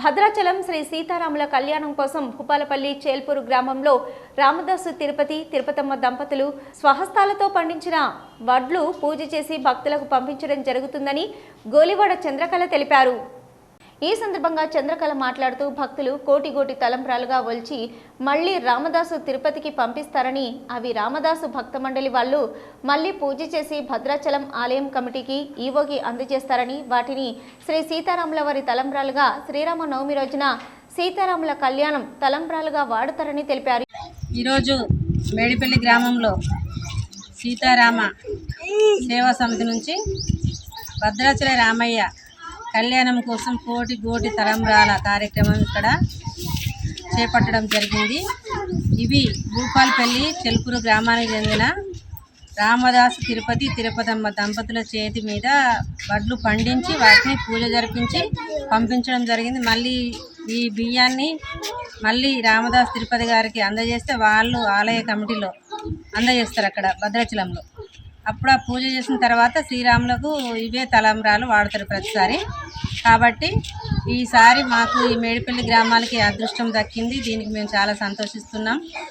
భద్రాచలం శ్రీ సీతారాముల కళ్యాణం కోసం భూపాలపల్లి చేల్పూరు గ్రామంలో రామదాసు తిరుపతి తిరుపతమ్మ దంపతులు స్వహస్తాలతో పండించిన వడ్లు పూజ చేసి భక్తులకు పంపించడం జరుగుతుందని గోలివాడ చంద్రకళ తెలిపారు. ఈ సందర్భంగా చంద్రకళ మాట్లాడుతూ భక్తులు కోటి కోటి తలంబ్రాలుగా ఒలిచి మళ్ళీ రామదాసు తిరుపతికి పంపిస్తారని అవి రామదాసు భక్త మండలి వాళ్ళు మళ్ళీ పూజ చేసి భద్రాచలం ఆలయం కమిటీకి ఈవోకి అందజేస్తారని వాటిని శ్రీ సీతారాముల వారి తలంబ్రాలుగా శ్రీరామ నవమి రోజున సీతారాముల కళ్యాణం తలంబ్రాలుగా వాడతారని తెలిపారు. ఈరోజు మేడిపల్లి గ్రామంలో సీతారామ సేవా సమితి నుంచి భద్రాచల రామయ్య కళ్యాణం కోసం కోటి కోటి తలంబ్రాల కార్యక్రమం ఇక్కడ చేపట్టడం జరిగింది. ఇవి భూపాలపల్లి చెల్పూరు గ్రామానికి చెందిన రామదాసు తిరుపతి తిరుపతమ్మ దంపతుల చేతి మీద వడ్లు పండించి వాటిని పూజ జరిపించి పంపించడం జరిగింది. మళ్ళీ ఈ బియ్యాన్ని మళ్ళీ రామదాస్ తిరుపతి గారికి అందజేస్తే వాళ్ళు ఆలయ కమిటీలో అందజేస్తారు అక్కడ భద్రాచలంలో. అప్పుడు ఆ పూజ చేసిన తర్వాత శ్రీరాములకు ఇవే తలంబ్రాలు వాడతారు ప్రతిసారి. కాబట్టి ఈసారి మాకు ఈ మేడిపల్లి గ్రామాలకి అదృష్టం దక్కింది. దీనికి మేము చాలా సంతోషిస్తున్నాం.